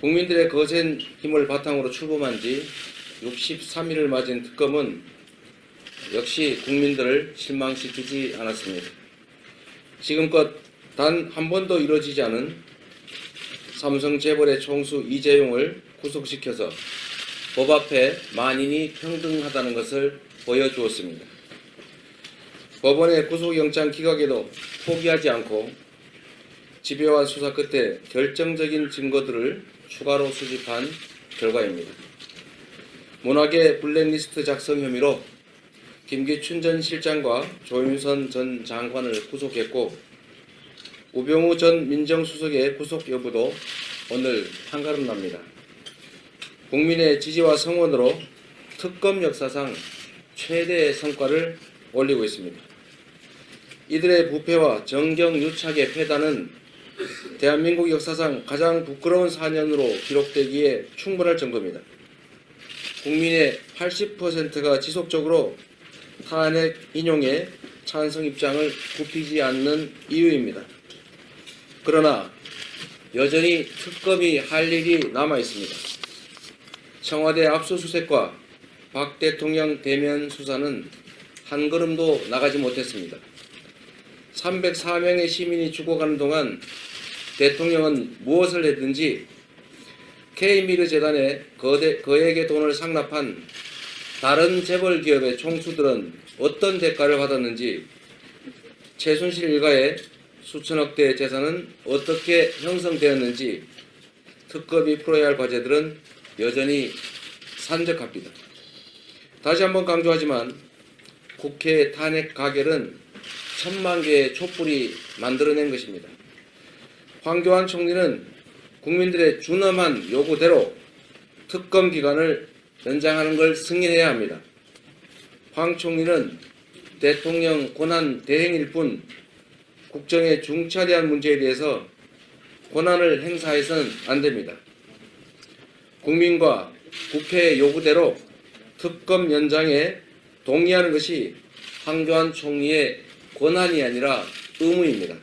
국민들의 거센 힘을 바탕으로 출범한 지 63일을 맞은 특검은 역시 국민들을 실망시키지 않았습니다. 지금껏 단 한 번도 이루어지지 않은 삼성 재벌의 총수 이재용을 구속시켜서 법 앞에 만인이 평등하다는 것을 보여주었습니다. 법원의 구속영장 기각에도 포기하지 않고 집요한 수사 끝에 결정적인 증거들을 추가로 수집한 결과입니다. 문학의 블랙리스트 작성 혐의로 김기춘 전 실장과 조윤선 전 장관을 구속했고 우병우 전 민정수석의 구속 여부도 오늘 한가름 납니다. 국민의 지지와 성원으로 특검 역사상 최대의 성과를 올리고 있습니다. 이들의 부패와 정경유착의 패단은 대한민국 역사상 가장 부끄러운 4년으로 기록되기에 충분할 정도입니다. 국민의 80%가 지속적으로 탄핵 인용에 찬성 입장을 굽히지 않는 이유입니다. 그러나 여전히 특검이 할 일이 남아 있습니다. 청와대 압수수색과 박 대통령 대면 수사는 한 걸음도 나가지 못했습니다. 304명의 시민이 죽어가는 동안 대통령은 무엇을 했든지 K미르 재단에 거대, 거액의 돈을 상납한 다른 재벌 기업의 총수들은 어떤 대가를 받았는지 최순실 일가의 수천억대 재산은 어떻게 형성되었는지 특검이 풀어야 할 과제들은 여전히 산적합니다. 다시 한번 강조하지만 국회 탄핵 가결은 천만 개의 촛불이 만들어낸 것입니다. 황교안 총리는 국민들의 준엄한 요구대로 특검 기간을 연장하는 걸 승인해야 합니다. 황 총리는 대통령 권한 대행일 뿐 국정의 중차대한 문제에 대해서 권한을 행사해서는 안 됩니다. 국민과 국회의 요구대로 특검 연장에 동의하는 것이 황교안 총리의 권한이 아니라 의무입니다.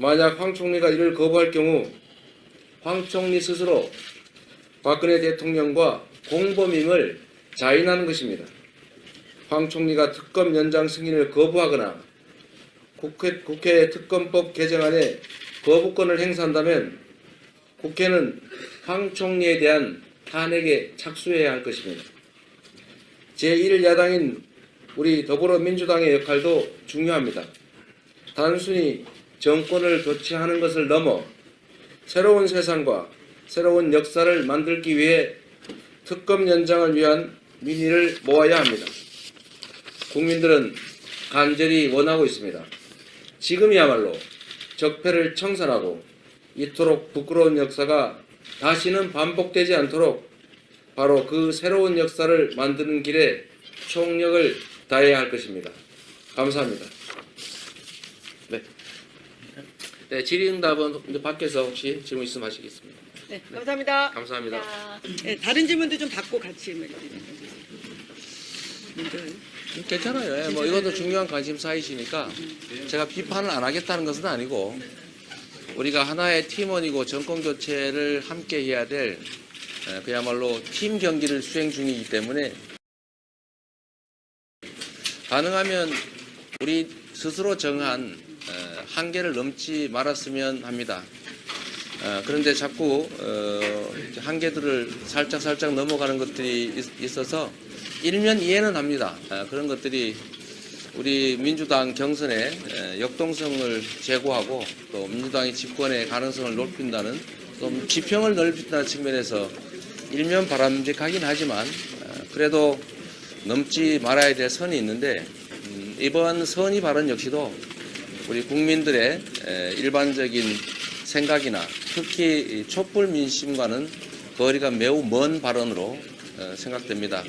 만약 황 총리가 이를 거부할 경우 황 총리 스스로 박근혜 대통령과 공범임을 자인하는 것입니다. 황 총리가 특검 연장 승인을 거부하거나 국회, 국회 특검법 개정안에 거부권을 행사한다면 국회는 황 총리에 대한 탄핵에 착수해야 할 것입니다. 제1야당인 우리 더불어민주당의 역할도 중요합니다. 단순히 정권을 교체하는 것을 넘어 새로운 세상과 새로운 역사를 만들기 위해 특검 연장을 위한 민의를 모아야 합니다. 국민들은 간절히 원하고 있습니다. 지금이야말로 적폐를 청산하고 이토록 부끄러운 역사가 다시는 반복되지 않도록 바로 그 새로운 역사를 만드는 길에 총력을 다해야 할 것입니다. 감사합니다. 네. 네, 질의응답은 밖에서 혹시 질문 있으면 하시겠습니다. 네, 감사합니다. 감사합니다. 자, 네, 다른 질문도 좀 받고 같이 먼저. 괜찮아요. 예, 뭐 이것도 중요한 관심사이시니까 제가 비판을 안 하겠다는 것은 아니고 우리가 하나의 팀원이고 정권 교체를 함께 해야 될 에, 그야말로 팀 경기를 수행 중이기 때문에 가능하면 우리 스스로 정한 에, 한계를 넘지 말았으면 합니다. 어, 그런데 자꾸 어, 한계들을 살짝 살짝 넘어가는 것들이 있- 있어서 일면 이해는 합니다. 어, 그런 것들이 우리 민주당 경선에 에, 역동성을 제고하고 또 민주당의 집권의 가능성을 높인다는 또 지평을 넓힌다는 측면에서 일면 바람직하긴 하지만 어, 그래도 넘지 말아야 될 선이 있는데 음, 이번 선의 발언 역시도 우리 국민들의 에, 일반적인 생각이나 특히 이 촛불 민심과는 거리가 매우 먼 발언으로 어, 생각됩니다.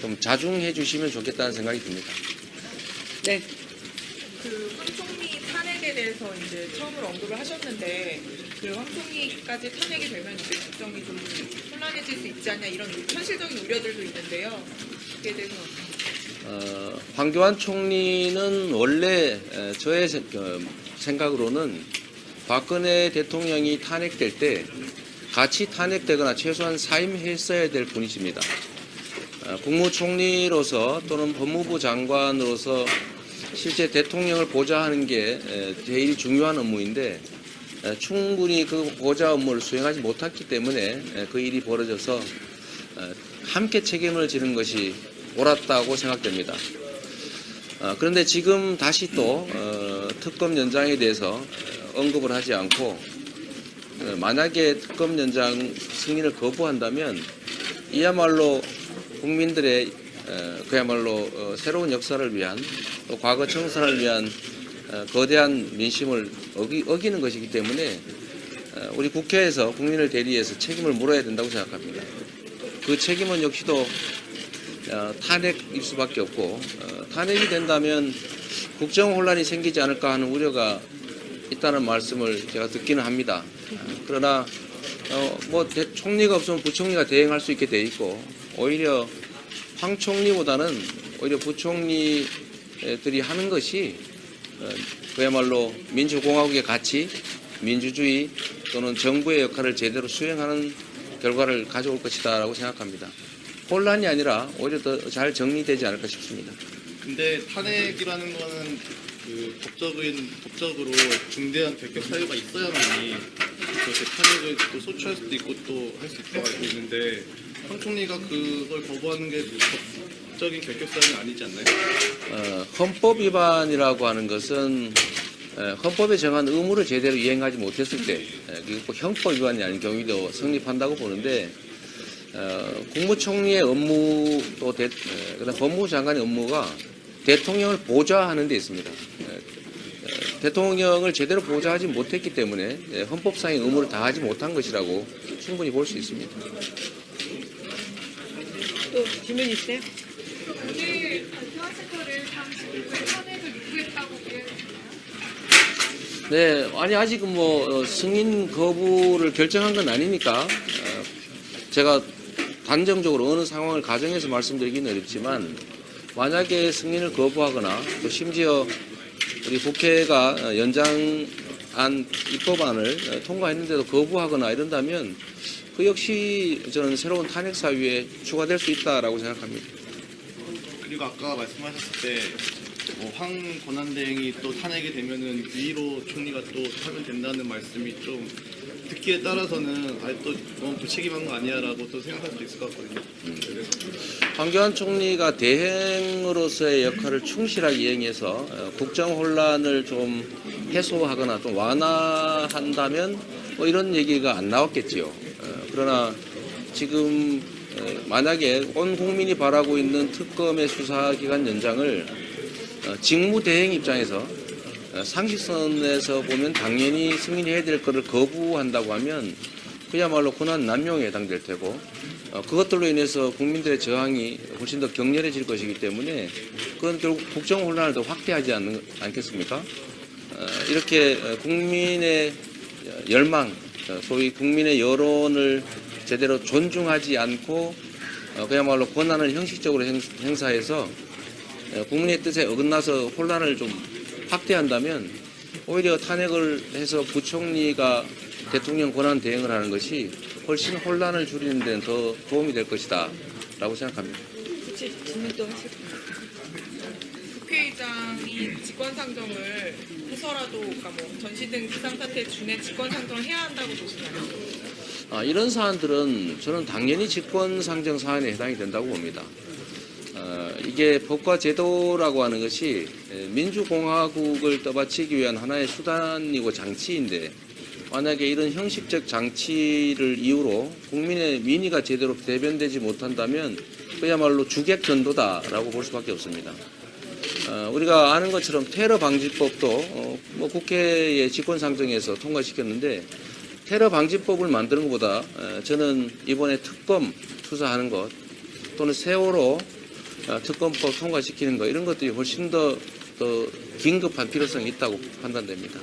좀 자중해 주시면 좋겠다는 생각이 듭니다. 네, 그황 총리 탄핵에 대해서 이제 처음으로 언급을 하셨는데 그황 총리까지 탄핵이 되면 이제 국정이 좀 혼란해질 수 있지 않냐 이런 현실적인 우려들도 있는데요. 그에 대해서 어, 황교안 총리는 원래 에, 저의 세- 어, 생각으로는 박근혜 대통령이 탄핵될 때 같이 탄핵되거나 최소한 사임했어야 될 분이십니다. 어, 국무총리로서 또는 법무부 장관으로서 실제 대통령을 보좌하는 게 에, 제일 중요한 업무인데 에, 충분히 그 보좌 업무를 수행하지 못했기 때문에 에, 그 일이 벌어져서 어, 함께 책임을 지는 것이 옳았다고 생각됩니다. 어, 그런데 지금 다시 또 어, 특검 연장에 대해서 어, 언급을 하지 않고 어, 만약에 특검 연장 승인을 거부한다면 이야말로 국민들의 어, 그야말로 어, 새로운 역사를 위한 또 과거 청산을 위한 어, 거대한 민심을 어기, 어기는 것이기 때문에 어, 우리 국회에서 국민을 대리해서 책임을 물어야 된다고 생각합니다. 그 책임은 역시도 어, 탄핵일 수밖에 없고 어, 탄핵이 된다면 국정 혼란이 생기지 않을까 하는 우려가 있다는 말씀을 제가 듣기는 합니다. 어, 그러나 어, 뭐 대- 총리가 없으면 부총리가 대행할 수 있게 돼 있고 오히려 황 총리보다는 오히려 부총리들이 하는 것이 어, 그야말로 민주공화국의 가치, 민주주의 또는 정부의 역할을 제대로 수행하는 결과를 가져올 것이다라고 생각합니다. 혼란이 아니라 오히려 더 잘 정리되지 않을까 싶습니다. 근데 탄핵이라는 거는 그 법적인 법적으로 중대한 결격 사유가 있어야만이 그렇게 탄핵을 또 소추할 수도 있고 또 할 수 있다고 알고 있는데 황 총리가 그걸 거부하는 게 법적인 결격 사유는 아니지 않나요? 어, 헌법 위반이라고 하는 것은 에, 헌법에 정한 의무를 제대로 이행하지 못했을 때꼭 형법 위반이 아닌 경우도 성립한다고 보는데 어, 국무총리의 업무 또 대, 에, 그다음 법무부 장관의 업무가 대통령을 보좌하는 데 있습니다. 에, 에, 대통령을 제대로 보좌하지 못했기 때문에 에, 헌법상의 의무를 다하지 못한 것이라고 충분히 볼 수 있습니다. 또 질문 있어요? 오늘 요구했다고? 네, 아니 아직은 뭐 어, 승인 거부를 결정한 건 아니니까 어, 제가 단정적으로 어느 상황을 가정해서 말씀드리기는 어렵지만 만약에 승인을 거부하거나 또 심지어 우리 국회가 어, 연장안 입법안을 어, 통과했는데도 거부하거나 이런다면 그 역시 저는 새로운 탄핵 사유에 추가될 수 있다라고 생각합니다. 그리고 아까 말씀하셨을 때 뭐 황 권한대행이 또 탄핵이 되면은 위로 총리가 또 하면 된다는 말씀이 좀 듣기에 따라서는 아예 또 너무 무책임한 거 아니야라고 또 생각할 수도 있을 것 같거든요. 그래서 황교안 총리가 대행으로서의 역할을 충실하게 이행해서 어, 국정 혼란을 좀 해소하거나 좀 완화한다면 뭐 이런 얘기가 안 나왔겠지요. 어, 그러나 지금 어, 만약에 온 국민이 바라고 있는 특검의 수사기간 연장을 어, 직무대행 입장에서 어, 상식선에서 보면 당연히 승인해야 될 것을 거부한다고 하면 그야말로 권한 남용에 해당될 테고 어, 그것들로 인해서 국민들의 저항이 훨씬 더 격렬해질 것이기 때문에 그건 결국 국정 혼란을 더 확대하지 않는, 않겠습니까? 어, 이렇게 어, 국민의 열망, 어, 소위 국민의 여론을 제대로 존중하지 않고 어, 그야말로 권한을 형식적으로 행, 행사해서 어, 국민의 뜻에 어긋나서 혼란을 좀 확대한다면 오히려 탄핵을 해서 부총리가 대통령 권한 대행을 하는 것이 훨씬 혼란을 줄이는 데는 더 도움이 될 것이다 라고 생각합니다. 질문 하실? 국회의장이 직권상정을 해서라도 그러니까 뭐 전시 등 비상사태 준해 직권상정을 해야 한다고 보시나요? 아, 이런 사안들은 저는 당연히 직권상정 사안에 해당이 된다고 봅니다. 어, 이게 법과 제도라고 하는 것이 에, 민주공화국을 떠받치기 위한 하나의 수단이고 장치인데 만약에 이런 형식적 장치를 이유로 국민의 민의가 제대로 대변되지 못한다면 그야말로 주객 전도다라고 볼 수밖에 없습니다. 어, 우리가 아는 것처럼 테러 방지법도 어, 뭐 국회의 직권상정에서 통과시켰는데 테러 방지법을 만드는 것보다 어, 저는 이번에 특검 수사하는 것 또는 세월호 어, 특검법 통과시키는 것 이런 것들이 훨씬 더, 더 긴급한 필요성이 있다고 판단됩니다.